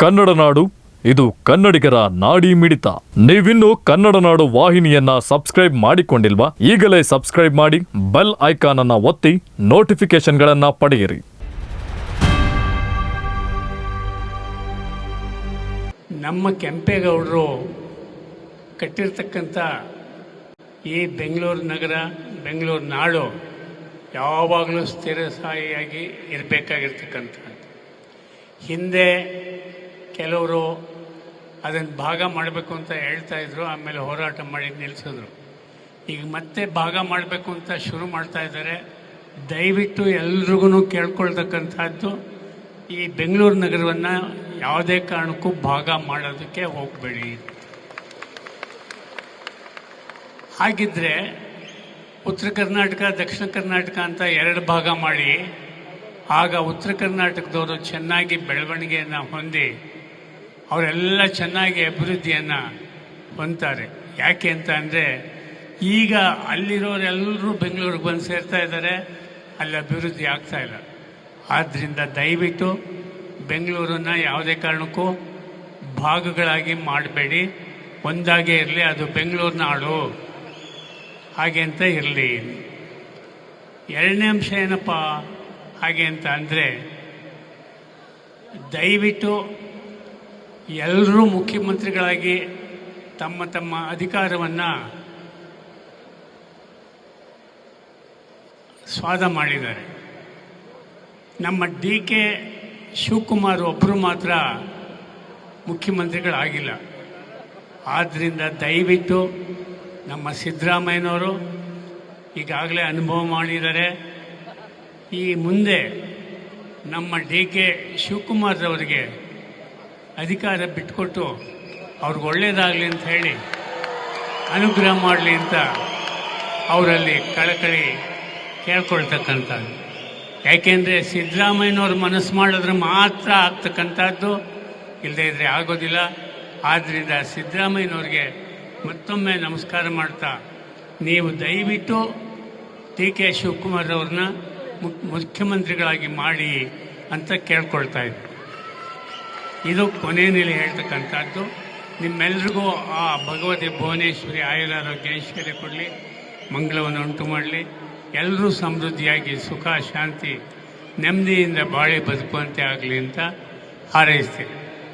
ಕನ್ನಡ ನಾಡು, ಇದು ಕನ್ನಡಿಗರ ನಾಡಿ ಮಿಡಿತ. ನೀವಿನ್ನು ಕನ್ನಡ ನಾಡು ವಾಹಿನಿಯನ್ನ ಸಬ್ಸ್ಕ್ರೈಬ್ ಮಾಡಿಕೊಂಡಿಲ್ವಾ? ಈಗಲೇ ಸಬ್ಸ್ಕ್ರೈಬ್ ಮಾಡಿ, ಬೆಲ್ ಐಕಾನ್ ಅನ್ನ ಒತ್ತಿ ನೋಟಿಫಿಕೇಶನ್ಗಳನ್ನ ಪಡೆಯಿರಿ. ನಮ್ಮ ಕೆಂಪೇಗೌಡರು ಕಟ್ಟಿರ್ತಕ್ಕಂಥ ಈ ಬೆಂಗಳೂರು ನಗರ, ಬೆಂಗಳೂರು ನಾಡು ಯಾವಾಗಲೂ ಸ್ಥಿರಸಾಯಿಯಾಗಿ ಇರಬೇಕಾಗಿರ್ತಕ್ಕಂಥ ಹಿಂದೆ ಕೆಲವರು ಅದನ್ನು ಭಾಗ ಮಾಡಬೇಕು ಅಂತ ಹೇಳ್ತಾ ಇದ್ರು, ಆಮೇಲೆ ಹೋರಾಟ ಮಾಡಿ ನಿಲ್ಲಿಸಿದ್ರು. ಈಗ ಮತ್ತೆ ಭಾಗ ಮಾಡಬೇಕು ಅಂತ ಶುರು ಮಾಡ್ತಾ ಇದ್ದಾರೆ. ದಯವಿಟ್ಟು ಎಲ್ರಿಗೂ ಕೇಳ್ಕೊಳ್ತಕ್ಕಂಥದ್ದು, ಈ ಬೆಂಗಳೂರು ನಗರವನ್ನು ಯಾವುದೇ ಕಾರಣಕ್ಕೂ ಭಾಗ ಮಾಡೋದಕ್ಕೆ ಹೋಗಬೇಡಿ. ಹಾಗಿದ್ರೆ ಉತ್ತರ ಕರ್ನಾಟಕ, ದಕ್ಷಿಣ ಕರ್ನಾಟಕ ಅಂತ ಎರಡು ಭಾಗ ಮಾಡಿ, ಆಗ ಉತ್ತರ ಕರ್ನಾಟಕದವರು ಚೆನ್ನಾಗಿ ಬೆಳವಣಿಗೆಯನ್ನು ಹೊಂದಿ ಅವರೆಲ್ಲ ಚೆನ್ನಾಗಿ ಅಭಿವೃದ್ಧಿಯನ್ನು ಹೊಂದ್ತಾರೆ. ಯಾಕೆ ಅಂತ ಅಂದರೆ, ಈಗ ಅಲ್ಲಿರೋರೆಲ್ಲರೂ ಬೆಂಗಳೂರಿಗೆ ಬಂದು ಸೇರ್ತಾ ಇದ್ದಾರೆ, ಅಲ್ಲಿ ಅಭಿವೃದ್ಧಿ ಆಗ್ತಾ ಇಲ್ಲ. ಆದ್ದರಿಂದ ದಯವಿಟ್ಟು ಬೆಂಗಳೂರನ್ನು ಯಾವುದೇ ಕಾರಣಕ್ಕೂ ಭಾಗಗಳಾಗಿ ಮಾಡಬೇಡಿ. ಒಂದಾಗೇ ಇರಲಿ, ಅದು ಬೆಂಗಳೂರು ನಾಡು ಹಾಗೆ ಅಂತ ಇರಲಿ. ಎರಡನೇ ಅಂಶ ಏನಪ್ಪ? ಹಾಗೆ ಅಂತ ಅಂದರೆ, ದಯವಿಟ್ಟು ಎಲ್ಲರೂ ಮುಖ್ಯಮಂತ್ರಿಗಳಾಗಿ ತಮ್ಮ ತಮ್ಮ ಅಧಿಕಾರವನ್ನು ಸ್ವಾದ ಮಾಡಿದ್ದಾರೆ. ನಮ್ಮ ಡಿ ಕೆ ಶಿವಕುಮಾರ್ ಒಬ್ಬರು ಮಾತ್ರ ಮುಖ್ಯಮಂತ್ರಿಗಳಾಗಿಲ್ಲ. ಆದ್ದರಿಂದ ದಯವಿಟ್ಟು ನಮ್ಮ ಸಿದ್ದರಾಮಯ್ಯನವರು ಈಗಾಗಲೇ ಅನುಭವ ಮಾಡಿದ್ದಾರೆ. ಈ ಮುಂದೆ ನಮ್ಮ ಡಿ ಕೆ ಶಿವಕುಮಾರ್ರವರಿಗೆ ಅಧಿಕಾರ ಬಿಟ್ಕೊಟ್ಟು ಅವ್ರಿಗೆ ಒಳ್ಳೇದಾಗಲಿ ಅಂತ ಹೇಳಿ ಅನುಗ್ರಹ ಮಾಡಲಿ ಅಂತ ಅವರಲ್ಲಿ ಕಳಕಳಿ ಕೇಳ್ಕೊಳ್ತಕ್ಕಂಥದ್ದು. ಯಾಕೆಂದರೆ ಸಿದ್ದರಾಮಯ್ಯನವ್ರು ಮನಸ್ಸು ಮಾಡಿದ್ರೆ ಮಾತ್ರ ಆಗ್ತಕ್ಕಂಥದ್ದು. ಇಲ್ಲದೇ ಇದ್ರೆ ಆಗೋದಿಲ್ಲ. ಆದ್ದರಿಂದ ಸಿದ್ದರಾಮಯ್ಯನವ್ರಿಗೆ ಮತ್ತೊಮ್ಮೆ ನಮಸ್ಕಾರ ಮಾಡ್ತಾ ನೀವು ದಯವಿಟ್ಟು ಡಿ ಕೆ ಶಿವಕುಮಾರ್ ಅವ್ರನ್ನ ಮುಖ್ ಮುಖ್ಯಮಂತ್ರಿಗಳಾಗಿ ಮಾಡಿ ಅಂತ ಕೇಳ್ಕೊಳ್ತಾ ಇದ್ದೆ ಇದು ಕೊನೆಯಲ್ಲಿ ಹೇಳ್ತಕ್ಕಂಥದ್ದು. ನಿಮ್ಮೆಲ್ರಿಗೂ ಆ ಭಗವತಿ ಭುವನೇಶ್ವರಿ ಆಯುರಾರೋಗ್ಯ ಐಶ್ವರ್ಯ ಕೊಡಲಿ, ಮಂಗಳವನ್ನು ಉಂಟು ಮಾಡಲಿ. ಎಲ್ಲರೂ ಸಮೃದ್ಧಿಯಾಗಿ ಸುಖ, ಶಾಂತಿ, ನೆಮ್ಮದಿಯಿಂದ ಬಾಳೆ ಬದುಕುವಂತೆ ಆಗಲಿ ಅಂತ ಹಾರೈಸ್ತೇನೆ.